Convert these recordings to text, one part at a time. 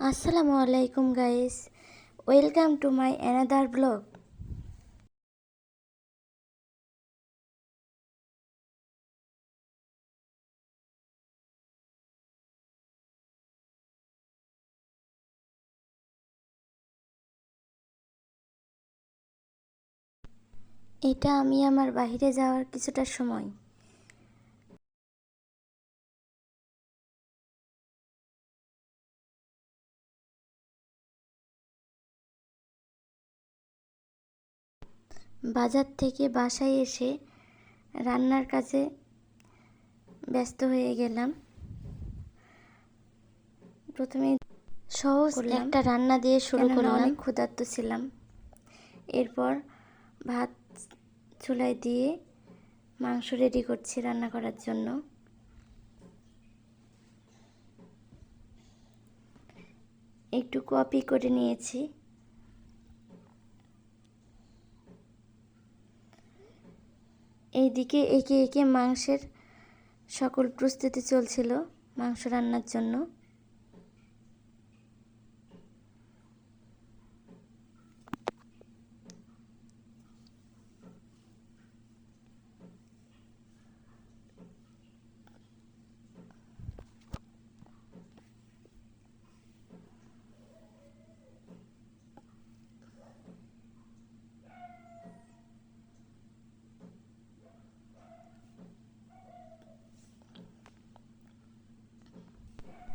আসসালামু আলাইকুম guys welcome to my another blog এটা আমি আমার বাইরে যাওয়ার কিছুটা সময়। বাজার থেকে বাসায় এসে রান্নার কাজে ব্যস্ত হয়ে গেলাম। প্রথমে সহজ একটা রান্না দিয়ে শুরু করলাম। অনেক ক্ষুধার্ত ছিলাম। এরপর ভাত চুলায় দিয়ে মাংস রেডি করছি রান্না করার জন্য। একটু কপি করে নিয়েছি। এইদিকে একে একে মাংসের সকল প্রস্তুতি চলছিল মাংস রান্নার জন্য।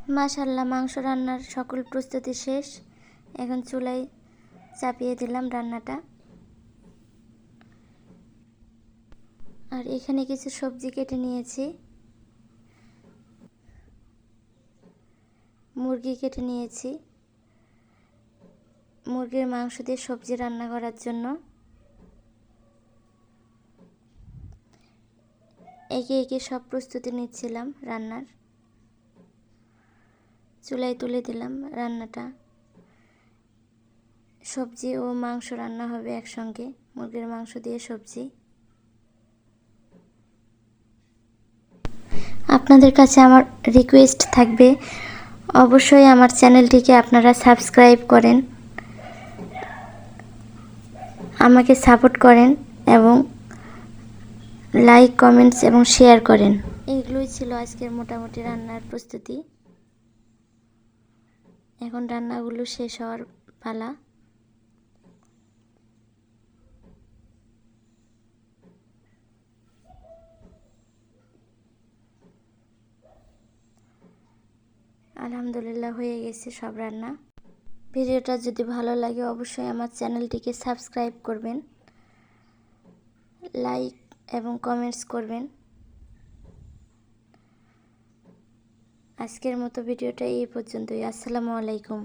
মাশাল্লাহ মাংস রান্নার সকল প্রস্তুতি শেষ। এখন চুলায় চাপিয়ে দিলাম রান্নাটা। আর এখানে কিছু সবজি কেটে নিয়েছি। মুরগি কেটে নিয়েছি। মুরগির মাংস দিয়ে সবজি রান্না করার জন্য। একে একে সব প্রস্তুতি নিচ্ছিলাম রান্নার। চুলায় তুলে দিলাম রান্নাটা। সবজি ও মাংস রান্না হবে একসঙ্গে। মুরগির মাংস দিয়ে সবজি। আপনাদের কাছে আমার রিকোয়েস্ট থাকবে, অবশ্যই আমার চ্যানেলটিকে আপনারা সাবস্ক্রাইব করেন, আমাকে সাপোর্ট করেন এবং লাইক কমেন্টস এবং শেয়ার করেন। এইগুলোই ছিল আজকের মোটামুটি রান্নার প্রস্তুতি। এখন রান্নাগুলো শেষ হওয়ার পালা। আলহামদুলিল্লাহ, হয়ে গেছে সব রান্না। ভিডিওটা যদি ভালো লাগে, অবশ্যই আমার চ্যানেলটিকে সাবস্ক্রাইব করবেন, লাইক এবং কমেন্টস করবেন। আজকের মতো ভিডিওটা এই পর্যন্তই। আসসালামু আলাইকুম।